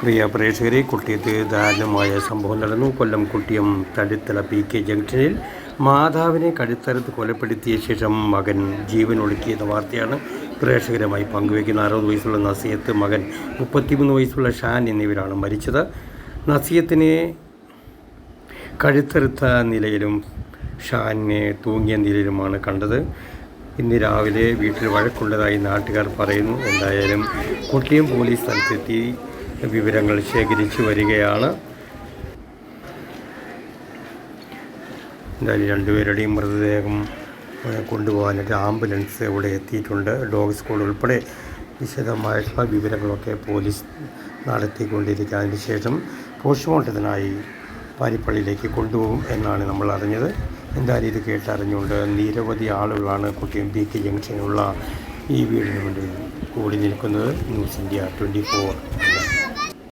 പ്രിയ പ്രേക്ഷകരെ കുട്ടിയത്ത് ദാരുണമായ സംഭവം നടന്നു. കൊല്ലം കുട്ടിയം തടിത്തല പി കെ ജംഗ്ഷനിൽ മാതാവിനെ കഴുത്തറുത്ത് കൊലപ്പെടുത്തിയ ശേഷം മകൻ ജീവൻ ഒടുക്കിയെന്ന വാർത്തയാണ് പ്രേക്ഷകരുമായി പങ്കുവയ്ക്കുന്ന അറുപത് വയസ്സുള്ള നസീയത്ത് മകൻ മുപ്പത്തിമൂന്ന് വയസ്സുള്ള ഷാൻ എന്നിവരാണ് മരിച്ചത്. നസീയത്തിനെ കഴുത്തറുത്ത നിലയിലും ഷാനിനെ തൂങ്ങിയ നിലയിലുമാണ് കണ്ടത്. ഇന്ന് രാവിലെ വീട്ടിൽ വഴക്കുള്ളതായി നാട്ടുകാർ പറയുന്നു. എന്തായാലും കുട്ടിയും പോലീസ് സ്ഥലത്തെത്തി വിവരങ്ങൾ ശേഖരിച്ചു വരികയാണ്. എന്തായാലും രണ്ടുപേരുടെയും മൃതദേഹം കൊണ്ടുപോകാനായിട്ട് ആംബുലൻസ് ഇവിടെ എത്തിയിട്ടുണ്ട്. ഡോഗ് സ്കൂൾ ഉൾപ്പെടെ വിശദമായിട്ടുള്ള വിവരങ്ങളൊക്കെ പോലീസ് നടത്തിക്കൊണ്ടിരിക്കുക അതിന് ശേഷം പോസ്റ്റ്മോർട്ടത്തിനായി പാരിപ്പള്ളിയിലേക്ക് കൊണ്ടുപോകും എന്നാണ് നമ്മൾ അറിഞ്ഞത്. എന്തായാലും ഇത് കേട്ടറിഞ്ഞുകൊണ്ട് നിരവധി ആളുകളാണ് കുട്ടിയും ബി കെ ജംഗ്ഷനിലുള്ള ഈ വീടിന് വേണ്ടി കൂടി നിൽക്കുന്നത്. News India twenty four.